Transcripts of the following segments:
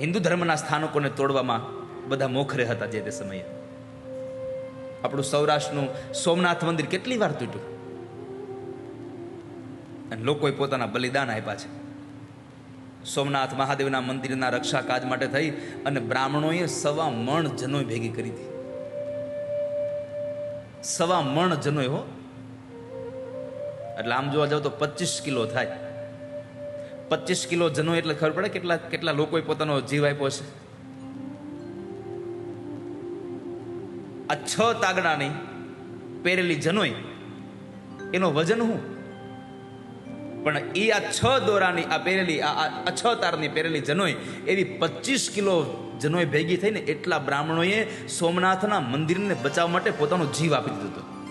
હિન્દુ ધર્મના સ્થાનકોને તોડવામાં બધા મોખરે હતા જે તે સમયે. આપણું સૌરાષ્ટ્રનું સોમનાથ મંદિર કેટલી વાર તૂટ્યું? અને લોકોએ પોતાના બલિદાન આપ્યા છે. સોમનાથ મહાદેવના મંદિરના રક્ષા કાજ માટે થઈ અને બ્રાહ્મણોએ સવા મણ જનોય ભેગી કરી હતી. સવા મણ જનોય હો. એટલે આમ જોવા જાવ તો પચીસ કિલો થાય. પચીસ કિલો જનો એટલે ખબર પડે કેટલા કેટલા લોકોએ પોતાનો જીવ આપ્યો છે આ છ તાગડાની પહેરેલી જનોય એનો વજન શું? પણ એ આ છ દોરાની આ પહેરેલી, આ છ તારની પહેરેલી જનોય એવી પચીસ કિલો જનોય ભેગી થઈને એટલા બ્રાહ્મણોએ સોમનાથના મંદિરને બચાવવા માટે પોતાનો જીવ આપી દીધો હતો.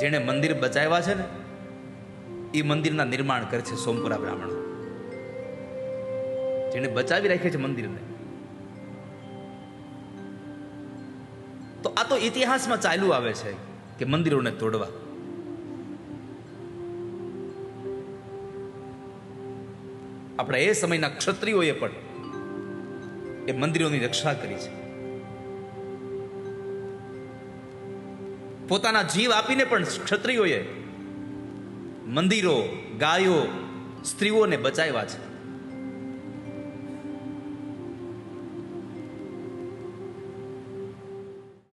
જેણે મંદિર બચાવ્યા છે ને એ મંદિરના નિર્માણ કરે છે સોમપુરા બ્રાહ્મણો. જેણે બચાવી રાખ્યા છે મંદિરને. તો આ તો ઇતિહાસમાં ચાલ્યું આવે છે કે મંદિરોને તોડવા. આપણા એ સમયના ક્ષત્રિયોએ પણ એ મંદિરોની રક્ષા કરી છે. પોતાના જીવ આપીને પણ ક્ષત્રિયોએ મંદિરો ગાયો સ્ત્રીઓને બચાવ્યા છે.